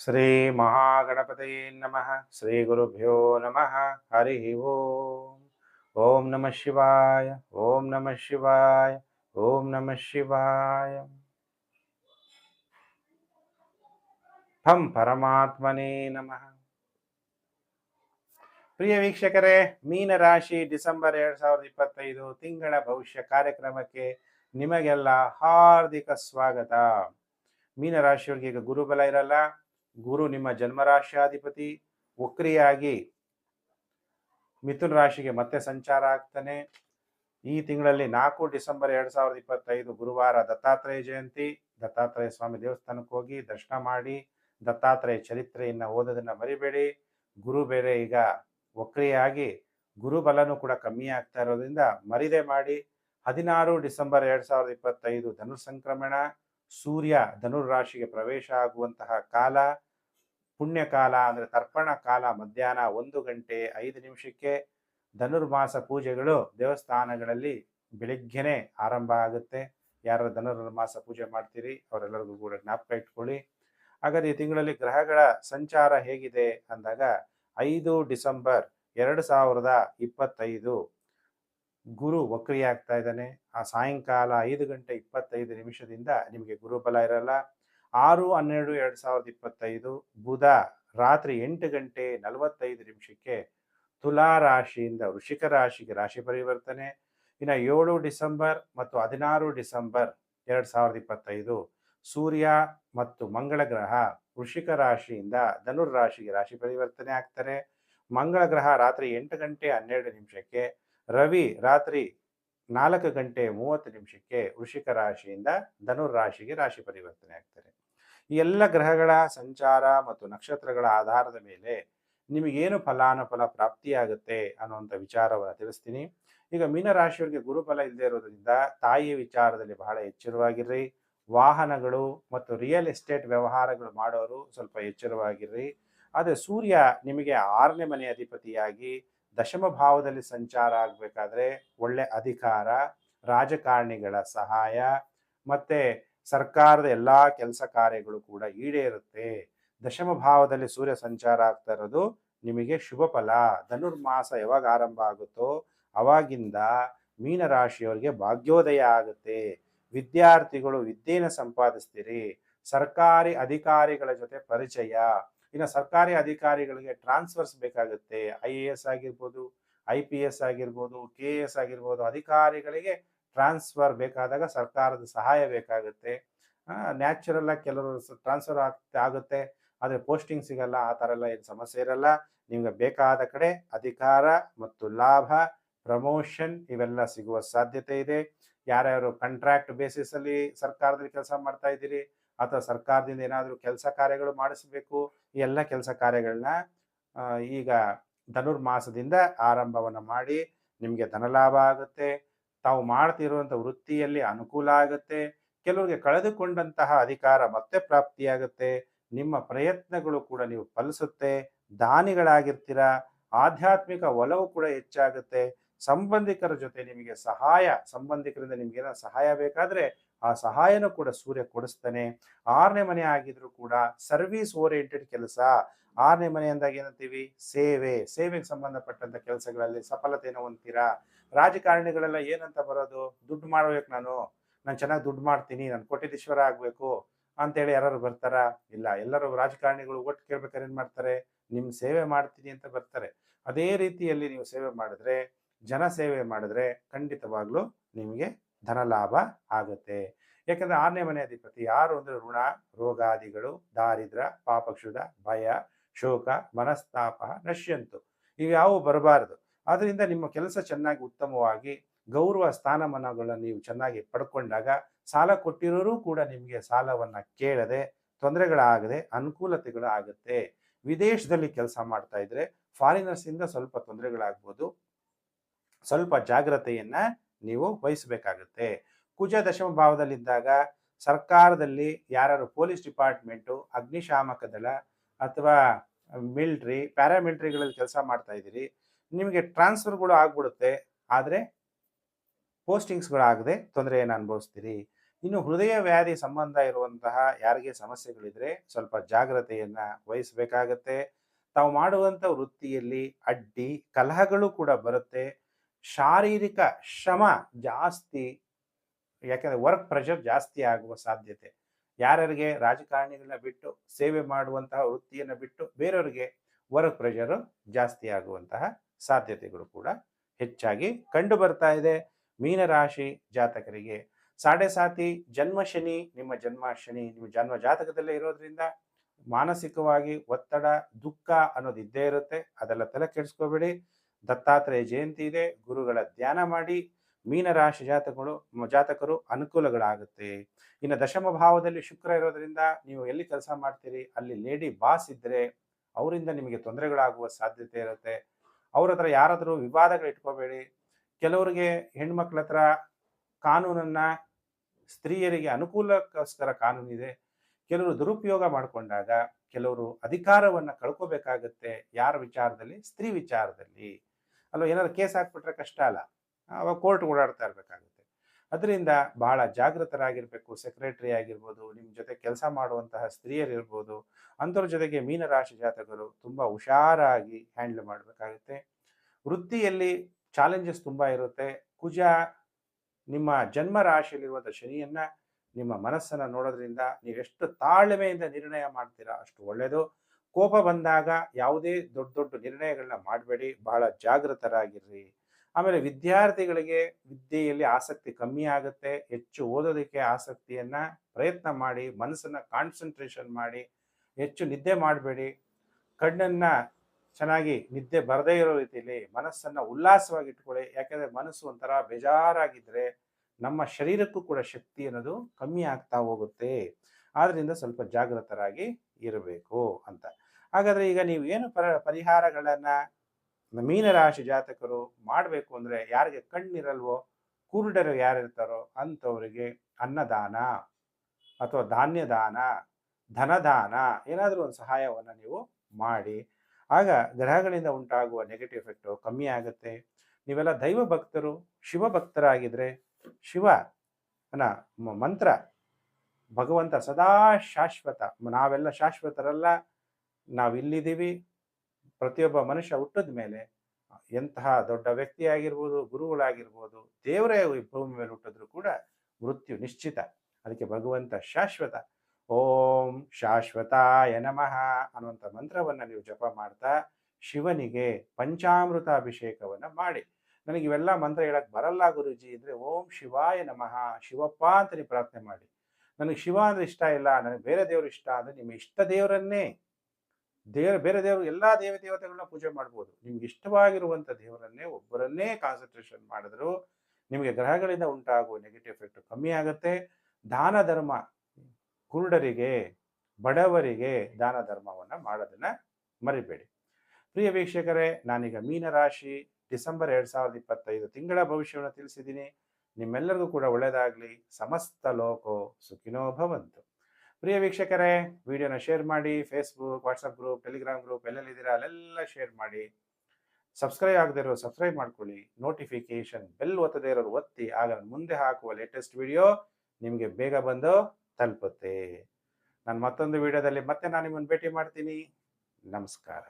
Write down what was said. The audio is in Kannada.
ಶ್ರೀ ಮಹಾಗಣಪತಯೇ ನಮಃ ಶ್ರೀ ಗುರುಭ್ಯೋ ನಮಃ ಹರಿ ಓಂ ಓಂ ನಮಃ ಶಿವಾಯ ಓಂ ನಮಃ ಶಿವಾಯ ಓಂ ನಮಃ ಶಿವಾಯ ಹಂ ಪರಮಾತ್ಮನೇ ನಮಃ ಪ್ರಿಯ ವೀಕ್ಷಕರೇ, ಮೀನರಾಶಿ ಡಿಸೆಂಬರ್ ಎರಡ್ ಸಾವಿರದ ಇಪ್ಪತ್ತೈದು ತಿಂಗಳ ಭವಿಷ್ಯ ಕಾರ್ಯಕ್ರಮಕ್ಕೆ ನಿಮಗೆಲ್ಲ ಹಾರ್ದಿಕ ಸ್ವಾಗತ. ಮೀನರಾಶಿಯವ್ರಿಗೆ ಈಗ ಗುರುಬಲ ಇರಲ್ಲ ಗುರು ನಿಮ್ಮ ಜನ್ಮರಾಶಿಯಾಧಿಪತಿ ವಕ್ರಿಯಾಗಿ ಮಿಥುನ ರಾಶಿಗೆ ಮತ್ತೆ ಸಂಚಾರ ಆಗ್ತಾನೆ. ಈ ತಿಂಗಳಲ್ಲಿ ನಾಲ್ಕು ಡಿಸೆಂಬರ್ ಎರಡ್ ಸಾವಿರದ ಇಪ್ಪತ್ತೈದು ಗುರುವಾರ ದತ್ತಾತ್ರೇಯ ಜಯಂತಿ. ದತ್ತಾತ್ರೇಯ ಸ್ವಾಮಿ ದೇವಸ್ಥಾನಕ್ಕೆ ಹೋಗಿ ದರ್ಶನ ಮಾಡಿ, ದತ್ತಾತ್ರೇಯ ಚರಿತ್ರೆಯನ್ನ ಓದೋದನ್ನ ಮರಿಬೇಡಿ. ಗುರು ಬೇರೆ ಈಗ ವಕ್ರಿಯಾಗಿ ಗುರುಬಲನೂ ಕೂಡ ಕಮ್ಮಿ ಆಗ್ತಾ ಇರೋದ್ರಿಂದ ಮರಿದೆ ಮಾಡಿ. ಹದಿನಾರು ಡಿಸೆಂಬರ್ ಎರಡು ಸಾವಿರದ ಇಪ್ಪತ್ತೈದು ಧನುರ್ ಸಂಕ್ರಮಣ. ಸೂರ್ಯ ಧನುರ್ ರಾಶಿಗೆ ಪ್ರವೇಶ ಆಗುವಂತಹ ಕಾಲ. ಪುಣ್ಯ ಅಂದರೆ ಅಂದ್ರೆ ತರ್ಪಣ ಕಾಲ ಮಧ್ಯಾಹ್ನ ಒಂದು ಗಂಟೆ ಐದು ನಿಮಿಷಕ್ಕೆ ಧನುರ್ಮಾಸ ಪೂಜೆಗಳು ದೇವಸ್ಥಾನಗಳಲ್ಲಿ ಬೆಳಿಗ್ಗೆನೆ ಆರಂಭ ಆಗುತ್ತೆ. ಯಾರು ಧನುರ್ಮಾಸ ಪೂಜೆ ಮಾಡ್ತೀರಿ, ಅವರೆಲ್ಲರಿಗೂ ಕೂಡ ಜ್ಞಾಪಕ ಇಟ್ಕೊಳ್ಳಿ. ಹಾಗಾದ್ರೆ ಈ ತಿಂಗಳಲ್ಲಿ ಗ್ರಹಗಳ ಸಂಚಾರ ಹೇಗಿದೆ ಅಂದಾಗ ಐದು ಡಿಸೆಂಬರ್ ಎರಡು ಸಾವಿರದ ಇಪ್ಪತ್ತೈದು ಗುರು ವಕ್ರಿಯಾಗ್ತಾ ಇದ್ದಾನೆ. ಆ ಸಾಯಂಕಾಲ ಐದು ಗಂಟೆ ಇಪ್ಪತ್ತೈದು ನಿಮಿಷದಿಂದ ನಿಮಗೆ ಗುರುಬಲ ಇರಲ್ಲ. ಆರು, ಹನ್ನೆರಡು, ಎರಡು ಸಾವಿರದ ಇಪ್ಪತ್ತೈದು ಬುಧ ರಾತ್ರಿ ಎಂಟು ಗಂಟೆ ನಲವತ್ತೈದು ನಿಮಿಷಕ್ಕೆ ತುಲಾ ರಾಶಿಯಿಂದ ವೃಷಿಕ ರಾಶಿಗೆ ರಾಶಿ ಪರಿವರ್ತನೆ, ಇನ್ನು ಏಳು ಡಿಸೆಂಬರ್ ಮತ್ತು ಹದಿನಾರು ಡಿಸೆಂಬರ್ ಎರಡು ಸಾವಿರದ ಇಪ್ಪತ್ತೈದು ಸೂರ್ಯ ಮತ್ತು ಮಂಗಳ ಗ್ರಹ ವೃಷಿಕ ರಾಶಿಯಿಂದ ಧನುರ್ ರಾಶಿಗೆ ರಾಶಿ ಪರಿವರ್ತನೆ ಆಗ್ತಾರೆ. ಮಂಗಳ ಗ್ರಹ ರಾತ್ರಿ ಎಂಟು ಗಂಟೆ ಹನ್ನೆರಡು ನಿಮಿಷಕ್ಕೆ, ರವಿ ರಾತ್ರಿ ನಾಲ್ಕು ಗಂಟೆ ಮೂವತ್ತು ನಿಮಿಷಕ್ಕೆ ವೃಷಿಕ ರಾಶಿಯಿಂದ ಧನುರ್ ರಾಶಿಗೆ ರಾಶಿ ಪರಿವರ್ತನೆ ಆಗ್ತಾರೆ. ಈ ಎಲ್ಲ ಗ್ರಹಗಳ ಸಂಚಾರ ಮತ್ತು ನಕ್ಷತ್ರಗಳ ಆಧಾರದ ಮೇಲೆ ನಿಮಗೇನು ಫಲಾನುಫಲ ಪ್ರಾಪ್ತಿಯಾಗುತ್ತೆ ಅನ್ನುವಂಥ ವಿಚಾರವನ್ನು ತಿಳಿಸ್ತೀನಿ. ಈಗ ಮೀನರಾಶಿಯವರಿಗೆ ಗುರುಫಲ ಇಲ್ಲದೆ ಇರೋದ್ರಿಂದ ತಾಯಿಯ ವಿಚಾರದಲ್ಲಿ ಬಹಳ ಎಚ್ಚರವಾಗಿರ್ರಿ. ವಾಹನಗಳು ಮತ್ತು ರಿಯಲ್ ಎಸ್ಟೇಟ್ ವ್ಯವಹಾರಗಳು ಮಾಡೋರು ಸ್ವಲ್ಪ ಎಚ್ಚರವಾಗಿರ್ರಿ. ಆದರೆ ಸೂರ್ಯ ನಿಮಗೆ ಆರನೇ ಮನೆ ಅಧಿಪತಿಯಾಗಿ ದಶಮ ಭಾವದಲ್ಲಿ ಸಂಚಾರ ಆಗಬೇಕಾದ್ರೆ ಒಳ್ಳೆ ಅಧಿಕಾರ, ರಾಜಕಾರಣಿಗಳ ಸಹಾಯ, ಮತ್ತೆ ಸರ್ಕಾರದ ಎಲ್ಲಾ ಕೆಲಸ ಕಾರ್ಯಗಳು ಕೂಡ ಈಡೇರುತ್ತೆ. ದಶಮ ಭಾವದಲ್ಲಿ ಸೂರ್ಯ ಸಂಚಾರ ಆಗ್ತಾ ಇರೋದು ನಿಮಗೆ ಶುಭ ಫಲ. ಧನುರ್ಮಾಸ ಯಾವಾಗ ಆರಂಭ ಆಗುತ್ತೋ ಅವಾಗಿಂದ ಮೀನರಾಶಿಯವರಿಗೆ ಭಾಗ್ಯೋದಯ ಆಗುತ್ತೆ. ವಿದ್ಯಾರ್ಥಿಗಳು ವಿದ್ಯೆನ ಸಂಪಾದಿಸ್ತೀರಿ. ಸರ್ಕಾರಿ ಅಧಿಕಾರಿಗಳ ಜೊತೆ ಪರಿಚಯ. ಇನ್ನು ಸರ್ಕಾರಿ ಅಧಿಕಾರಿಗಳಿಗೆ ಟ್ರಾನ್ಸ್ಫರ್ಸ್ ಬೇಕಾಗುತ್ತೆ. ಐ ಎ ಎಸ್ ಆಗಿರ್ಬೋದು, ಐ ಪಿ ಎಸ್ ಆಗಿರ್ಬೋದು, ಕೆ ಎಸ್ ಆಗಿರ್ಬೋದು ಅಧಿಕಾರಿಗಳಿಗೆ ಟ್ರಾನ್ಸ್ಫರ್ ಬೇಕಾದಾಗ ಸರ್ಕಾರದ ಸಹಾಯ ಬೇಕಾಗುತ್ತೆ. ನ್ಯಾಚುರಲ್ ಆಗಿ ಕೆಲವರು ಟ್ರಾನ್ಸ್ಫರ್ ಆಗುತ್ತೆ ಆಗುತ್ತೆ. ಆದರೆ ಪೋಸ್ಟಿಂಗ್ ಸಿಗಲ್ಲ, ಆ ಥರ ಎಲ್ಲ ಏನು ಸಮಸ್ಯೆ ಇರಲ್ಲ. ನಿಮ್ಗೆ ಬೇಕಾದ ಕಡೆ ಅಧಿಕಾರ ಮತ್ತು ಲಾಭ, ಪ್ರಮೋಷನ್ ಇವೆಲ್ಲ ಸಿಗುವ ಸಾಧ್ಯತೆ ಇದೆ. ಯಾರ್ಯಾರು ಕಾಂಟ್ರಾಕ್ಟ್ ಬೇಸಿಸ್ ಅಲ್ಲಿ ಸರ್ಕಾರದಲ್ಲಿ ಕೆಲಸ ಮಾಡ್ತಾ ಇದ್ದೀರಿ, ಅಥವಾ ಸರ್ಕಾರದಿಂದ ಏನಾದರೂ ಕೆಲಸ ಕಾರ್ಯಗಳು ಮಾಡಿಸಬೇಕು, ಈ ಎಲ್ಲ ಕೆಲಸ ಕಾರ್ಯಗಳನ್ನ ಈಗ ಧನುರ್ಮಾಸದಿಂದ ಆರಂಭವನ್ನು ಮಾಡಿ ನಿಮಗೆ ಧನಲಾಭ ಆಗುತ್ತೆ. ತಾವು ಮಾಡ್ತಿರುವಂಥ ವೃತ್ತಿಯಲ್ಲಿ ಅನುಕೂಲ ಆಗುತ್ತೆ, ಕೆಲವರಿಗೆ ಕಳೆದುಕೊಂಡಂತಹ ಅಧಿಕಾರ ಮತ್ತೆ ಪ್ರಾಪ್ತಿಯಾಗುತ್ತೆ, ನಿಮ್ಮ ಪ್ರಯತ್ನಗಳು ಕೂಡ ನೀವು ಫಲಿಸುತ್ತೆ, ದಾನಿಗಳಾಗಿರ್ತೀರ, ಆಧ್ಯಾತ್ಮಿಕ ಒಲವು ಕೂಡ ಹೆಚ್ಚಾಗುತ್ತೆ, ಸಂಬಂಧಿಕರ ಜೊತೆ ನಿಮಗೆ ಸಹಾಯ, ಸಂಬಂಧಿಕರಿಂದ ನಿಮ್ಗೆ ಸಹಾಯ ಬೇಕಾದ್ರೆ ಆ ಸಹಾಯನೂ ಕೂಡ ಸೂರ್ಯ ಕೊಡಿಸ್ತಾನೆ. ಆರನೇ ಮನೆ ಆಗಿದ್ರು ಕೂಡ ಸರ್ವಿಸ್ ಓರಿಯೆಂಟೆಡ್ ಕೆಲಸ. ಆರನೇ ಮನೆ ಅಂದಾಗ ಏನಂತೀವಿ? ಸೇವೆ. ಸೇವೆಗೆ ಸಂಬಂಧಪಟ್ಟಂತ ಕೆಲಸಗಳಲ್ಲಿ ಸಫಲತೆಯನ್ನು ಹೊಂದ್ತೀರಾ? ರಾಜಕಾರಣಿಗಳೆಲ್ಲ ಏನಂತ ಬರೋದು? ದುಡ್ಡು ಮಾಡ್ಬೇಕು ನಾನು. ನಾನು ಚೆನ್ನಾಗಿ ದುಡ್ಡು ಮಾಡ್ತೀನಿ. ನಾನು ಕೋಟ್ಯಧೀಶ್ವರ ಆಗ್ಬೇಕು ಅಂತೇಳಿ ಯಾರು ಬರ್ತಾರಾ? ಇಲ್ಲ. ಎಲ್ಲರೂ ರಾಜಕಾರಣಿಗಳು ಒಟ್ಟು ಕೇಳ್ಬೇಕಾರೆ ಏನ್ ಮಾಡ್ತಾರೆ? ನಿಮ್ ಸೇವೆ ಮಾಡ್ತೀನಿ ಅಂತ ಬರ್ತಾರೆ. ಅದೇ ರೀತಿಯಲ್ಲಿ ನೀವು ಸೇವೆ ಮಾಡಿದ್ರೆ, ಜನ ಸೇವೆ ಮಾಡಿದ್ರೆ ಖಂಡಿತವಾಗ್ಲೂ ನಿಮಗೆ ಧನ ಲಾಭ ಆಗುತ್ತೆ. ಯಾಕಂದ್ರೆ ಆರನೇ ಮನೆ ಅಧಿಪತಿ ಯಾರು ಅಂದ್ರೆ ಋಣ, ರೋಗಾದಿಗಳು, ದಾರಿದ್ರ ಪಾಪಕ್ಷುದ ಭಯ, ಶೋಕ, ಮನಸ್ತಾಪ, ನಶ್ಯಂತು. ಇವ್ಯಾವು ಬರಬಾರದು. ಅದರಿಂದ ನಿಮ್ಮ ಕೆಲಸ ಚೆನ್ನಾಗಿ ಉತ್ತಮವಾಗಿ ಗೌರವ ಸ್ಥಾನಮಾನಗಳನ್ನು ನೀವು ಚೆನ್ನಾಗಿ ಪಡ್ಕೊಂಡಾಗ ಸಾಲ ಕೊಟ್ಟಿರೋರು ಕೂಡ ನಿಮಗೆ ಸಾಲವನ್ನ ಕೇಳದೆ ತೊಂದರೆಗಳಾಗದೆ ಅನುಕೂಲತೆಗಳು ಆಗುತ್ತೆ. ವಿದೇಶದಲ್ಲಿ ಕೆಲಸ ಮಾಡ್ತಾ ಇದ್ರೆ ಫಾರಿನರ್ಸ್ ಇಂದ ಸ್ವಲ್ಪ ತೊಂದರೆಗಳಾಗ್ಬೋದು. ಸ್ವಲ್ಪ ಜಾಗ್ರತೆಯನ್ನ ನೀವು ವಹಿಸಬೇಕಾಗುತ್ತೆ. ಕುಜ ದಶಮ ಭಾವದಲ್ಲಿದ್ದಾಗ ಸರ್ಕಾರದಲ್ಲಿ ಯಾರು ಪೊಲೀಸ್ ಡಿಪಾರ್ಟ್ಮೆಂಟು, ಅಗ್ನಿಶಾಮಕ ದಳ ಅಥವಾ ಮಿಲ್ಟ್ರಿ, ಪ್ಯಾರಾಮಿಲ್ಟ್ರಿಗಳಲ್ಲಿ ಕೆಲಸ ಮಾಡ್ತಾ ಇದ್ದೀರಿ. ನಿಮಗೆ ಟ್ರಾನ್ಸ್ಫರ್ಗಳು ಆಗ್ಬಿಡುತ್ತೆ. ಆದರೆ ಪೋಸ್ಟಿಂಗ್ಸ್ಗಳಾಗದೆ ತೊಂದರೆಯನ್ನು ಅನುಭವಿಸ್ತೀರಿ. ಇನ್ನು ಹೃದಯ ವ್ಯಾಧಿ ಸಂಬಂಧ ಇರುವಂತಹ ಯಾರಿಗೆ ಸಮಸ್ಯೆಗಳಿದ್ರೆ ಸ್ವಲ್ಪ ಜಾಗ್ರತೆಯನ್ನ ವಹಿಸಬೇಕಾಗತ್ತೆ. ತಾವು ಮಾಡುವಂಥ ವೃತ್ತಿಯಲ್ಲಿ ಅಡ್ಡಿ, ಕಲಹಗಳು ಕೂಡ ಬರುತ್ತೆ. ಶಾರೀರಿಕ ಶ್ರಮ ಜಾಸ್ತಿ, ಯಾಕಂದ್ರೆ ವರ್ಕ್ ಪ್ರೆಷರ್ ಜಾಸ್ತಿ ಆಗುವ ಸಾಧ್ಯತೆ. ಯಾರ್ಯಾರಿಗೆ ರಾಜಕಾರಣಿಗಳನ್ನ ಬಿಟ್ಟು, ಸೇವೆ ಮಾಡುವಂತಹ ವೃತ್ತಿಯನ್ನು ಬಿಟ್ಟು ಬೇರೆಯವರಿಗೆ ವರ್ಕ್ ಪ್ರೆಷರ್ ಜಾಸ್ತಿ ಆಗುವಂತಹ ಸಾಧ್ಯತೆಗಳು ಕೂಡ ಹೆಚ್ಚಾಗಿ ಕಂಡು ಬರ್ತಾ ಇದೆ. ಮೀನರಾಶಿ ಜಾತಕರಿಗೆ ಸಾಡೆ ಸಾತಿ ಜನ್ಮ ಶನಿ ನಿಮ್ಮ ಜನ್ಮ ಶನಿ ನಿಮ್ಮ ಜನ್ಮ ಜಾತಕದಲ್ಲೇ ಇರೋದ್ರಿಂದ ಮಾನಸಿಕವಾಗಿ ಒತ್ತಡ, ದುಃಖ ಅನ್ನೋದು ಇದ್ದೇ ಇರುತ್ತೆ. ಅದೆಲ್ಲ ತಲೆ ಕೆಡಿಸ್ಕೋಬೇಡಿ. ದತ್ತಾತ್ರೇಯ ಜಯಂತಿ ಇದೆ. ಗುರುಗಳ ಧ್ಯಾನ ಮಾಡಿ ಮೀನರಾಶಿ ಜಾತಕಗಳು ಜಾತಕರು ಅನುಕೂಲಗಳಾಗುತ್ತೆ. ಇನ್ನು ದಶಮ ಭಾವದಲ್ಲಿ ಶುಕ್ರ ಇರೋದ್ರಿಂದ ನೀವು ಎಲ್ಲಿ ಕೆಲಸ ಮಾಡ್ತೀರಿ? ಅಲ್ಲಿ ಲೇಡಿ ಬಾಸ್ ಇದ್ದರೆ ಅವರಿಂದ ನಿಮಗೆ ತೊಂದರೆಗಳಾಗುವ ಸಾಧ್ಯತೆ ಇರುತ್ತೆ. ಅವ್ರ ಹತ್ರ ಯಾರಾದರೂ ವಿವಾದಗಳು ಇಟ್ಕೋಬೇಡಿ. ಕೆಲವರಿಗೆ ಹೆಣ್ಮಕ್ಳ ಹತ್ರ ಕಾನೂನನ್ನ ಸ್ತ್ರೀಯರಿಗೆ ಅನುಕೂಲಕ್ಕೋಸ್ಕರ ಕಾನೂನಿದೆ ಕೆಲವರು ದುರುಪಯೋಗ ಮಾಡಿಕೊಂಡಾಗ ಕೆಲವರು ಅಧಿಕಾರವನ್ನು ಕಳ್ಕೋಬೇಕಾಗತ್ತೆ. ಯಾರ ವಿಚಾರದಲ್ಲಿ? ಸ್ತ್ರೀ ವಿಚಾರದಲ್ಲಿ. ಅಲ್ವಾ ಏನಾದ್ರು ಕೇಸ್ ಹಾಕ್ಬಿಟ್ರೆ ಕಷ್ಟ ಅಲ್ಲ. ಅವಾಗ ಕೋರ್ಟ್ ಓಡಾಡ್ತಾ ಇರಬೇಕಾಗುತ್ತೆ ಅದರಿಂದ ಬಹಳ ಜಾಗೃತರಾಗಿರ್ಬೇಕು, ಸೆಕ್ರೆಟರಿ ಆಗಿರ್ಬೋದು ನಿಮ್ಮ ಜೊತೆ ಕೆಲಸ ಮಾಡುವಂತಹ ಸ್ತ್ರೀಯರಿರ್ಬೋದು ಅಂಥವ್ರ ಜೊತೆಗೆ ಮೀನರಾಶಿ ಜಾತಕರು ತುಂಬ ಹುಷಾರಾಗಿ ಹ್ಯಾಂಡಲ್ ಮಾಡಬೇಕಾಗುತ್ತೆ. ವೃತ್ತಿಯಲ್ಲಿ ಚಾಲೆಂಜಸ್ ತುಂಬ ಇರುತ್ತೆ. ಕುಜ ನಿಮ್ಮ ಜನ್ಮ ರಾಶಿಯಲ್ಲಿರುವಂಥ ಶನಿಯನ್ನು ನಿಮ್ಮ ಮನಸ್ಸನ್ನು ನೋಡೋದ್ರಿಂದ ನೀವೆಷ್ಟು ತಾಳ್ಮೆಯಿಂದ ನಿರ್ಣಯ ಮಾಡ್ತೀರಾ ಅಷ್ಟು ಒಳ್ಳೆಯದು ಕೋಪ ಬಂದಾಗ ಯಾವುದೇ ದೊಡ್ಡ ದೊಡ್ಡ ನಿರ್ಣಯಗಳನ್ನ ಮಾಡಬೇಡಿ, ಬಹಳ ಜಾಗೃತರಾಗಿರ್ರಿ. ಆಮೇಲೆ ವಿದ್ಯಾರ್ಥಿಗಳಿಗೆ ವಿದ್ಯೆಯಲ್ಲಿ ಆಸಕ್ತಿ ಕಮ್ಮಿ ಆಗುತ್ತೆ, ಹೆಚ್ಚು ಓದೋದಕ್ಕೆ ಆಸಕ್ತಿಯನ್ನ ಪ್ರಯತ್ನ ಮಾಡಿ, ಮನಸ್ಸನ್ನ ಕಾನ್ಸಂಟ್ರೇಷನ್ ಮಾಡಿ, ಹೆಚ್ಚು ನಿದ್ದೆ ಮಾಡಬೇಡಿ. ಕಣ್ಣನ್ನ ಚೆನ್ನಾಗಿ ನಿದ್ದೆ ಬರದೇ ಇರೋ ರೀತಿಯಲ್ಲಿ ಮನಸ್ಸನ್ನ ಉಲ್ಲಾಸವಾಗಿ ಇಟ್ಕೊಳ್ಳಿ. ಯಾಕಂದ್ರೆ ಮನಸ್ಸು ಒಂಥರ ಬೇಜಾರಾಗಿದ್ರೆ ನಮ್ಮ ಶರೀರಕ್ಕೂ ಕೂಡ ಶಕ್ತಿ ಅನ್ನೋದು ಕಮ್ಮಿ ಆಗ್ತಾ ಹೋಗುತ್ತೆ. ಆದ್ರಿಂದ ಸ್ವಲ್ಪ ಜಾಗೃತರಾಗಿ ಇರಬೇಕು ಅಂತ. ಹಾಗಾದ್ರೆ ಈಗ ನೀವು ಏನು ಪರ ಪರಿಹಾರಗಳನ್ನ ಮೀನರಾಶಿ ಜಾತಕರು ಮಾಡಬೇಕು ಅಂದ್ರೆ ಯಾರಿಗೆ ಕಣ್ಣಿರಲ್ವೋ ಕುರುಡರು ಯಾರಿರ್ತಾರೋ ಅಂಥವರಿಗೆ ಅನ್ನದಾನ ಅಥವಾ ಧಾನ್ಯದಾನ, ಧನದಾನ ಏನಾದರೂ ಒಂದು ಸಹಾಯವನ್ನು ನೀವು ಮಾಡಿ. ಆಗ ಗ್ರಹಗಳಿಂದ ಉಂಟಾಗುವ ನೆಗೆಟಿವ್ ಎಫೆಕ್ಟು ಕಮ್ಮಿ ಆಗುತ್ತೆ. ನೀವೆಲ್ಲ ದೈವ ಭಕ್ತರು, ಶಿವ ಭಕ್ತರಾಗಿದ್ರೆ ಶಿವ ಮಂತ್ರ ಭಗವಂತ ಸದಾ ಶಾಶ್ವತ. ನಾವೆಲ್ಲ ಶಾಶ್ವತರಲ್ಲ. ನಾವಿಲ್ಲಿದ್ದೀವಿ. ಪ್ರತಿಯೊಬ್ಬ ಮನುಷ್ಯ ಹುಟ್ಟಿದ ಮೇಲೆ, ಎಂತಹ ದೊಡ್ಡ ವ್ಯಕ್ತಿ ಆಗಿರ್ಬೋದು ಗುರುಗಳಾಗಿರ್ಬೋದು, ದೇವರೇ ಭೂಮಿ ಮೇಲೆ ಹುಟ್ಟಿದ್ರು ಕೂಡ ಮೃತ್ಯು ನಿಶ್ಚಿತ. ಅದಕ್ಕೆ ಭಗವಂತ ಶಾಶ್ವತ. ಓಂ ಶಾಶ್ವತಾಯ ನಮಃ ಅನ್ನುವಂಥ ಮಂತ್ರವನ್ನು ನೀವು ಜಪ ಮಾಡ್ತಾ ಶಿವನಿಗೆ ಪಂಚಾಮೃತ ಅಭಿಷೇಕವನ್ನು ಮಾಡಿ. ನನಗೆ ಇವೆಲ್ಲ ಮಂತ್ರ ಹೇಳಕ್ ಬರಲ್ಲ ಗುರುಜಿ ಅಂದ್ರೆ ಓಂ ಶಿವಾಯ ನಮಃ, ಶಿವಪ್ಪ ಅಂತ ನೀವು ಪ್ರಾರ್ಥನೆ ಮಾಡಿ. ನನಗೆ ಶಿವ ಅಂದರೆ ಇಷ್ಟ ಇಲ್ಲ, ನನಗೆ ಬೇರೆ ದೇವರು ಇಷ್ಟ ಅಂದರೆ ನಿಮ್ಮ ಇಷ್ಟ ದೇವರನ್ನೇ ದೇವ, ಬೇರೆ ದೇವರು ಎಲ್ಲ ದೇವ ದೇವತೆಗಳನ್ನ ಪೂಜೆ ಮಾಡ್ಬೋದು. ನಿಮ್ಗೆ ಇಷ್ಟವಾಗಿರುವಂತ ದೇವರನ್ನೇ ಒಬ್ಬರನ್ನೇ ಕಾನ್ಸಂಟ್ರೇಷನ್ ಮಾಡಿದ್ರು, ನಿಮಗೆ ಗ್ರಹಗಳಿಂದ ಉಂಟಾಗುವ ನೆಗೆಟಿವ್ ಎಫೆಕ್ಟ್ ಕಮ್ಮಿ ಆಗುತ್ತೆ. ದಾನ ಧರ್ಮ ಕುರುಡರಿಗೆ, ಬಡವರಿಗೆ ದಾನ ಧರ್ಮವನ್ನ ಮಾಡೋದನ್ನ ಮರಿಬೇಡಿ. ಪ್ರಿಯ ವೀಕ್ಷಕರೇ, ನಾನೀಗ ಮೀನರಾಶಿ ಡಿಸೆಂಬರ್ ಎರಡ್ ಸಾವಿರದ ಇಪ್ಪತ್ತೈದು ತಿಂಗಳ ಭವಿಷ್ಯವನ್ನು ತಿಳಿಸಿದ್ದೀನಿ. ನಿಮ್ಮೆಲ್ಲರಿಗೂ ಕೂಡ ಒಳ್ಳೆಯದಾಗಲಿ ಸಮಸ್ತ ಲೋಕೋ ಸುಖಿನೋ ಭವಂತು. ಪ್ರಿಯ ವೀಕ್ಷಕರೇ, ವಿಡಿಯೋನ ಶೇರ್ ಮಾಡಿ Facebook WhatsApp group Telegram group ಎಲ್ಲೆಲ್ಲಿದ್ದೀರಾ ಅಲ್ಲೆಲ್ಲ ಶೇರ್ ಮಾಡಿ. ಸಬ್ಸ್ಕ್ರೈಬ್ ಆಗದೇ ಇರೋ ಸಬ್ಸ್ಕ್ರೈಬ್ ಮಾಡ್ಕೊಳ್ಳಿ. ನೋಟಿಫಿಕೇಶನ್ ಬೆಲ್ ಒತ್ತದೇ ಇರೋರು ಒತ್ತಿ, ಆಗ ಮುಂದೆ ಹಾಕುವ ಲೇಟೆಸ್ಟ್ ವಿಡಿಯೋ ನಿಮಗೆ ಬೇಗ ಬಂದು ತಲುಪುತ್ತೆ. ನಾನು ಮತ್ತೊಂದು ವಿಡಿಯೋದಲ್ಲಿ ಮತ್ತೆ ನಾನು ನಿಮ್ಮನ್ನು ಭೇಟಿ ಮಾಡ್ತೀನಿ. ನಮಸ್ಕಾರ.